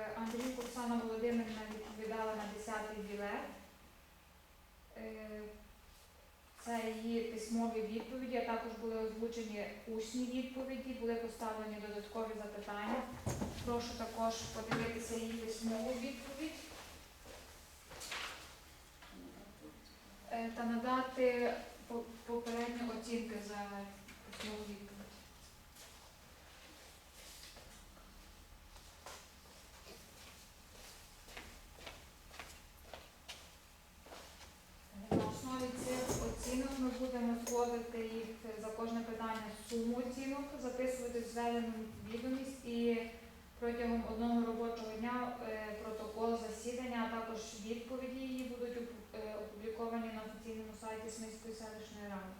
е, Андрійко Оксана Володимирівна відповідала на 10-й білет. Е, Це її письмові відповіді, а також були озвучені усні відповіді, були поставлені додаткові запитання. Прошу також подивитися її письмову відповідь е, та надати попередні оцінки за письмову відповідь. Протягом одного робочого дня е, протокол засідання, а також відповіді її будуть е, опубліковані на офіційному сайті Смільської селищної ради.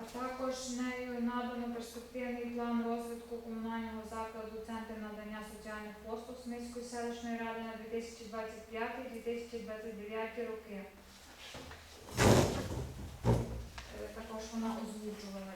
А також нею надано перспективний план розвитку комунального закладу Центр надання соціальних послуг Смільської селищної ради на 2025-2029 роки. Е, Також вона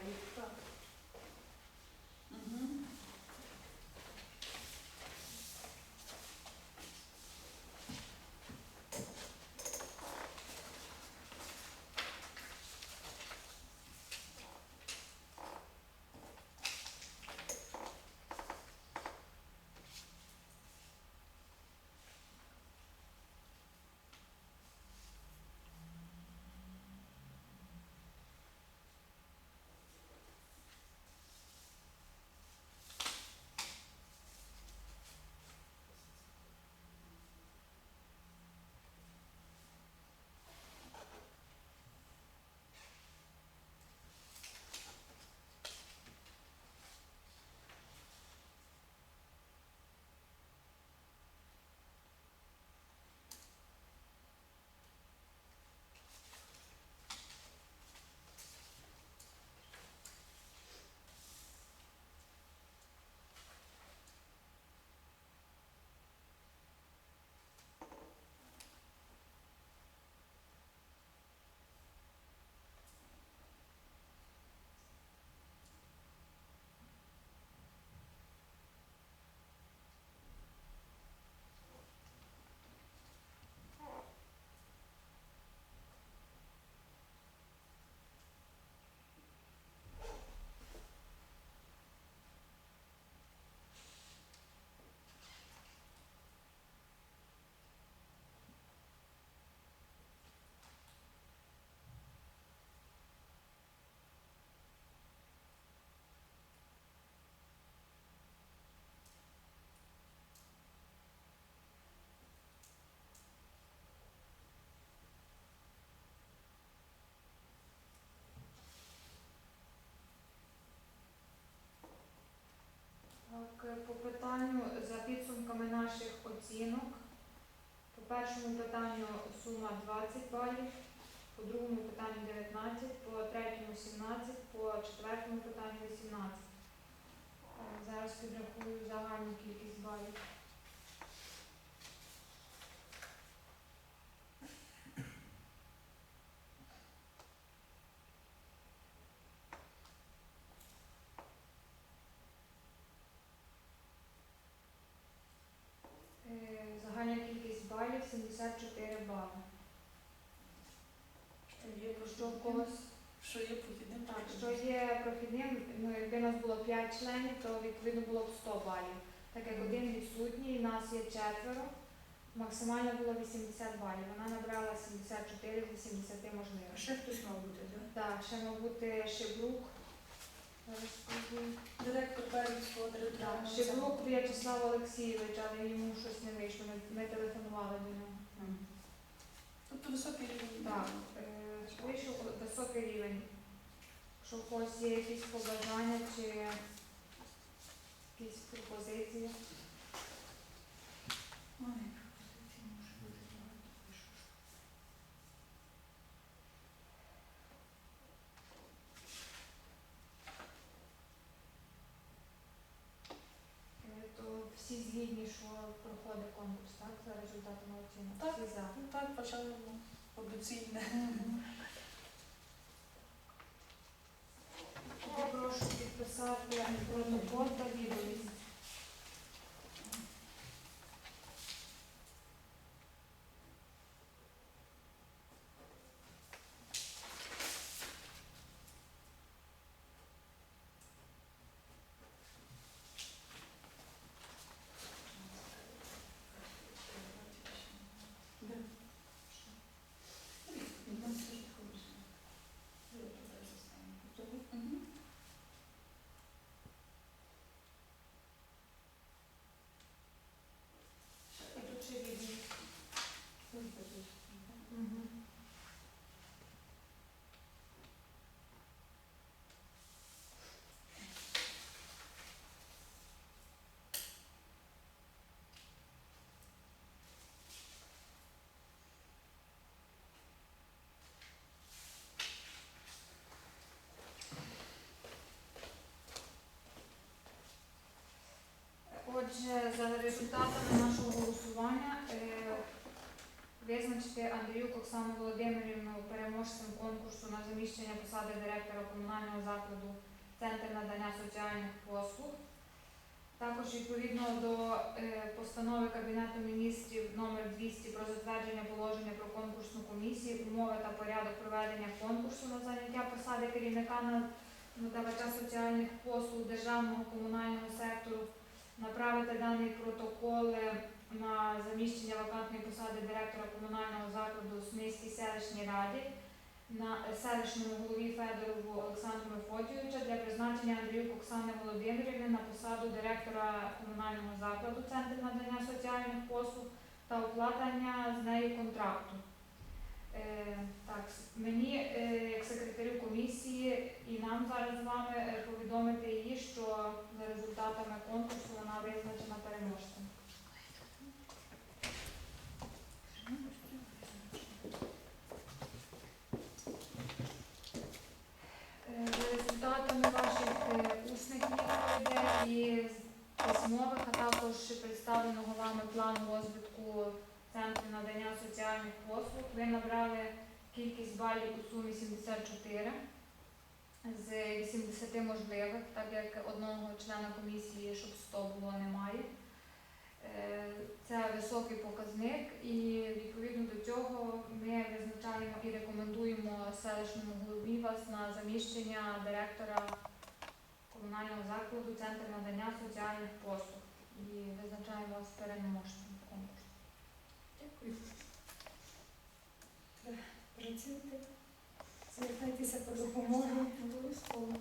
питанню за підсумками наших оцінок. По першому питанню сума 20 балів, по другому питанню 19, по третьому 17, по четвертому питанню 18. Е, Зараз підрахую загальну кількість балів. Е, Загальна кількість балів 74 бали. Що є Що в когось Що є похідним? так, що є прохідним, ну якби нас було 5 членів, то відповідно було б 100 балів. Так як один відсутній, нас є четверо, максимально було 80 балів. Вона набрала 74 з 80 А можливих. ще хтось мав бути, так? Так, ще мав бути скажу. Директор Берівського Так, територіального Шибрук В'ячеслав Олексійович, але йому щось не вийшло. Ми, ми телефонували до нього. Тобто високий рівень. Так, е, вийшов високий рівень. Якщо у когось є якісь побажання чи якісь пропозиції. Е, всі згідні, що проходить конкурс, так, за результатами оцінок. Так. Всі за. Ну так, почали ну, повноцінне. Протокол та Отже, за результатами нашого голосування е, визначити Андріюк Оксану Володимирівну переможцем конкурсу на заміщення посади директора комунального закладу Центр надання соціальних послуг. Також відповідно до е, постанови Кабінету міністрів номер 200 про затвердження положення про конкурсну комісію, умови та порядок проведення конкурсу на заняття посади керівника на- надавача соціальних послуг державного комунального сектору направити даний протокол на заміщення вакантної посади директора комунального закладу у Смільській селищній раді на селищному голові Федорову Олександру Мефодійовича для призначення Андріюк Оксани Володимирівни на посаду директора комунального закладу Центр надання соціальних послуг та укладення з нею контракту. Е, так, мені, е, як секретарю комісії, і нам зараз з вами е, повідомити її, що за результатами конкурсу вона визначена переможцем. За результатами ваших усних відповідей і письмових, а також представленого вами плану розвитку Центру надання соціальних послуг, ви набрали кількість балів у сумі 74 з 80 можливих, так як одного члена комісії, щоб 100 було, немає. Е, Це високий показник, і відповідно до цього ми визначаємо і рекомендуємо селищному голові вас на заміщення директора комунального закладу Центр надання соціальних послуг і визначаємо вас переможцем. Працюйте, звертайтеся по допомогу обов'язково.